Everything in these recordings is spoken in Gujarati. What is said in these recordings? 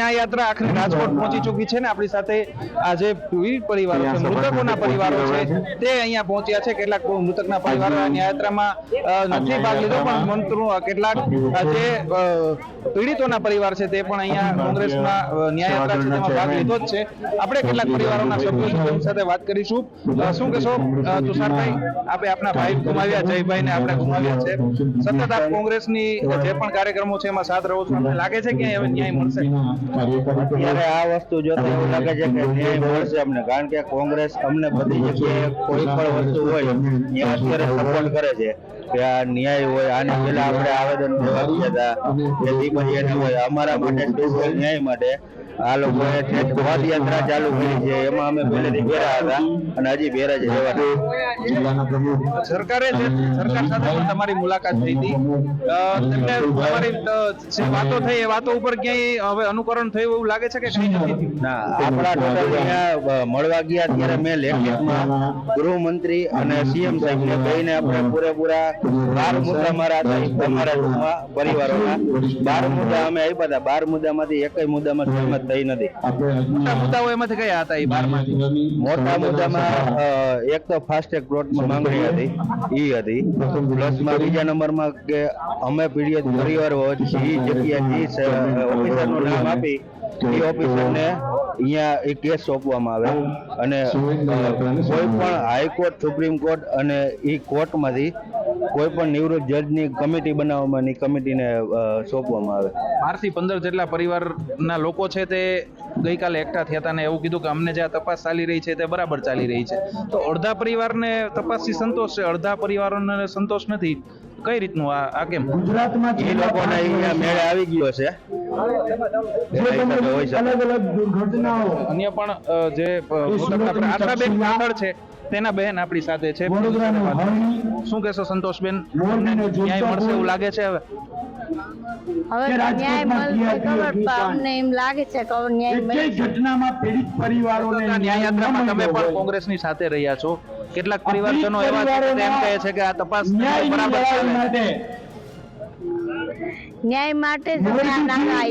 ન્યાય યાત્રા આખરે રાજકોટ પહોંચી ચૂકી છે ને આપણી સાથે આ જે વિવિધ પરિવારો છે મૃતકોના પરિવારો છે. તે અહીંયા પહોંચ્યા છે કેટલાક મૃતકના પરિવારો આ યાત્રામાં નથી ભાગ લીધો પણ મંત્રો કેટલાક જે પીડિતોના પરિવાર છે તે પણ અહીંયા કોંગ્રેસના ન્યાય યાત્રા છે તેમાં ભાગ લીધો જ છે. આપણે કેટલાક પરિવારોના સભ્યો સાથે વાત કરીશું. શું કહેશો? તુષારભાઈ આપે આપના ભાઈ ગુમાવ્યા જયભાઈ ને આપણે ગુમાવ્યા છે. સતત આપ કોંગ્રેસની જે પણ કાર્યક્રમો છે એમાં સાથ રહો છો. લાગે છે કે હવે ન્યાય મળશે. કારણ કે કોંગ્રેસ અમને બધી જગ્યાએ કોઈ પણ વસ્તુ હોય છે કે આ ન્યાય હોય, આને પેલા આપણે આવેદન કરવા ગયા હતા, કે દી એને હોય, અમારા માટે ન્યાય માટે આ લોકોએ પદયાત્રા ચાલુ કરી છે. એમાં અમે પહેલેથી ભેરા હતા અને હજી ભેરા જ રહેવાના સરકારે સરકાર સાથે પણ તમારી મુલાકાત થઈ હતી. તેમને તમારી જે વાતો થઈ એ વાતો ઉપર ક્યાંય હવે અનુકરણ થયું એવું લાગે છે કે કઈ નથી ના આપણા ટોટલ અહીંયા મળવા ગયા ત્યારે મેં લેખિતમાં ગૃહમંત્રી અને સીએમ સાહેબને કહીને આપણે પૂરેપૂરા બાર મુદ્દા મારા હતા ટૂંકમાં પરિવારોના. બાર મુદ્દા અમે આપ્યા હતા. બાર મુદ્દામાંથી એકય મુદ્દામાં સહમત થઈ નથી. મોટા મુદ્દાઓ એમાંથી કયા હતા એ બારમાંથી મોટા મુદ્દામાં એક તો ફાસ્ટેગ પ્લોટની માંગણી હતી. એ હતી. પ્લસમાં બીજા નંબરમાં કે અમે પીડિત પરિવાર હોય એ જગ્યાએ જે ઓફિસરનું નામ આપી એ ઓફિસરને અહીંયા એ કેસ સોંપવામાં આવે. અને કોઈ પણ હાઈકોર્ટ સુપ્રીમ કોર્ટ અને એ કોર્ટમાંથી કોઈ પણ નિવૃત્ત જજની કમિટી બનાવવામાં ની કમિટીને સોંપવામાં આવે. બારથી પંદર જેટલા પરિવારના લોકો છે તે ગઈકાલે એકઠા થયા હતા ને એવું કીધું કે અમને જે આ તપાસ ચાલી રહી છે તે બરાબર ચાલી રહી છે. તો અડધા પરિવારને તપાસથી સંતોષ છે અડધા પરિવારોને સંતોષ નથી. કઈ રીતનું આ આ કેમ? એ લોકોને અહીંયા મેળે આવી ગયો છે. અલગ અલગ દુર્ઘટનાઓ અન્ય પણ જે આશાબેન કાતર છે. તેના બહેન આપણી સાથે છે. શું કહેશો સંતોષબેન? ન્યાય મળશે એવું લાગે છે હવે? હવે ન્યાય મળશે ખબર પણ અમને એમ લાગે છે કે ન્યાય મળશે. ઘટનામાં પીડિત પરિવારોને ન્યાય યાત્રામાં તમે પણ કોંગ્રેસની સાથે રહ્યા છો. કેટલાક પરિવારજનો એવા છે કે તેમ કહે છે કે આ તપાસ બરાબર ચાલે. ન્યાય માટે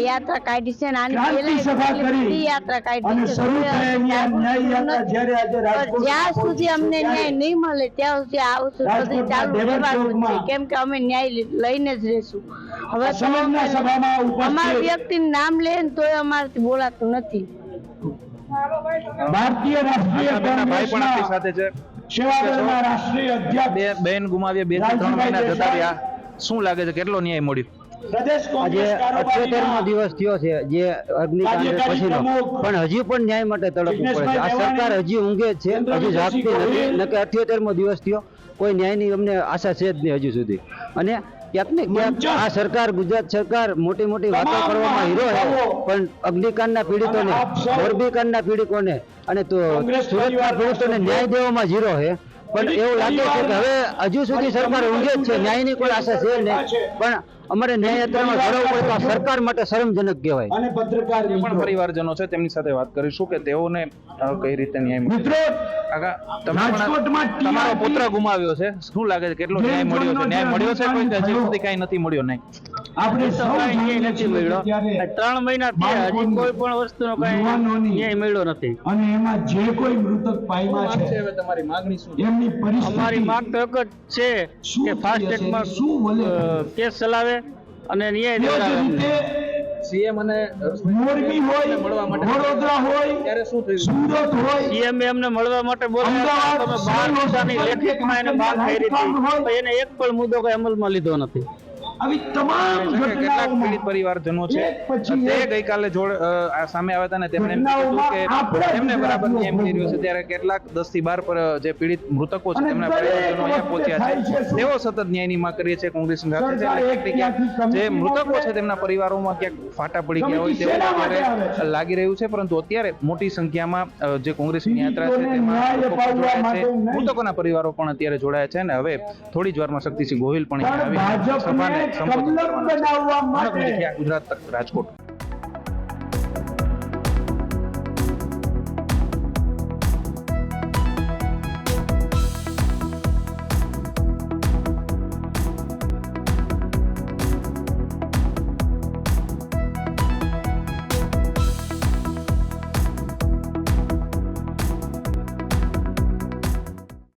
યાત્રા કાઢી છે આની યાત્રા કાઢી જ્યાં સુધી અમને ન્યાય નહીં મળે ત્યાં સુધી આ વસ્તુ ચાલુ રહેવાનું છે કેમ કે અમે ન્યાય લઈને જ રહેશું. હવે અમારા વ્યક્તિ વ્યક્તિનું નામ લે ને તોય અમારાથી બોલાતું નથી. ભારતીય રાષ્ટ્રીય કોંગ્રેસના સાથે છે. સેવાદળના રાષ્ટ્રીય અધ્યક્ષ બે બેન ગુમાવ્યા બે ત્રણ મહિના જતા રહ્યા. શું લાગે છે? કેટલો ન્યાય મળ્યો? આજે કોંગ્રેસ અઠ્યોતેરમો દિવસ થયો છે જે અગ્નિકાંડ પછીનો. પણ હજી પણ ન્યાય માટે તડપવું પડે છે. આ સરકાર હજી ઊંઘે છે. હજી જાગતી નથી. નકે અઠ્યોતેરમો દિવસ થયો. કોઈ ન્યાયની અમને આશા છે જ નહીં હજુ સુધી. અને ક્યાંક ને ક્યાંક આ સરકાર ગુજરાત સરકાર મોટી મોટી વાતો કરવામાં હીરો છે. પણ અગ્નિકાંડના પીડિતોને મોરબીકાંડના પીડિતોને અને સુરતના પીડિતોને ન્યાય દેવામાં ઝીરો છે. પણ એવું લાગે છે કે હવે હજુ સુધી સરકાર ઊંઘે જ છે. ન્યાયની કોઈ આશા છે નહીં. પણ અમારે ન્યાય યાત્રામાં જોડાવવું પડે તો સરકાર માટે શરમજનક કહેવાય. અને પત્રકાર પણ પરિવારજનો છે તેમની સાથે વાત કરીશું કે તેઓને કઈ રીતે ન્યાય મળે. મિત્રો તમારો પુત્ર ગુમાવ્યો છે. શું લાગે છે કેટલો ન્યાય મળ્યો છે? ન્યાય મળ્યો છે કોઈ? હજી સુધી કઈ નથી મળ્યો નહીં આપણે સૌ ન્યાય નથી મળ્યો. ત્રણ મહિના થયા હજી કોઈ પણ વસ્તુનો કઈ ન્યાય મળ્યો નથી. અને એમાં જે કોઈ મૃતક પાયમાં છે તમારી માંગણી શું એમની પરિસ્થિતિ અમારી માંગ તો એક જ છે કે ફાસ્ટ ટ્રેકમાં શું? કેસ ચલાવે અને ન્યાય દેવડાવે સીએમ અને મોરબી હોય મળવા માટે વડોદરા હોય ત્યારે શું થયું? સુરત હોય સીએમ એમને મળવા માટે બોલાવ્યા તમે બાર મુદ્દાની લેખિતમાં એને માંગ કરી હતી એને એક પણ મુદ્દો કઈ અમલમાં લીધો નથી. આવી તમામ ઘટનાઓમાં પરિવારજનો છે. તે ગઈકાલે જોડ સામે આવ્યા હતા ને તેમણે એમ કીધું કે તેમને બરાબર મળી રહ્યો છે? ત્યારે કેટલાક દસથી બાર પર જે પીડિત મૃતકો છે તેમના પરિવારજનો અહીંયા પહોંચ્યા છે. તેઓ સતત ન્યાયની માંગ કરીએ છે ત્યાંથી જે મૃતકો છે તેમના પરિવારોમાં ક્યાંક ફાટા પડી ગયા હોય તેવું અત્યારે લાગી રહ્યું છે પરંતુ અત્યારે મોટી સંખ્યામાં જે કોંગ્રેસની યાત્રા છે તેમાં છે. મૃતકોના પરિવારો પણ અત્યારે જોડાયા છે અને હવે થોડી જ વારમાં શક્તિસિંહ ગોહિલ પણ આવી અહીંયા સભાને છે. બનાવવા માટે. ગુજરાત તક રાજકોટ.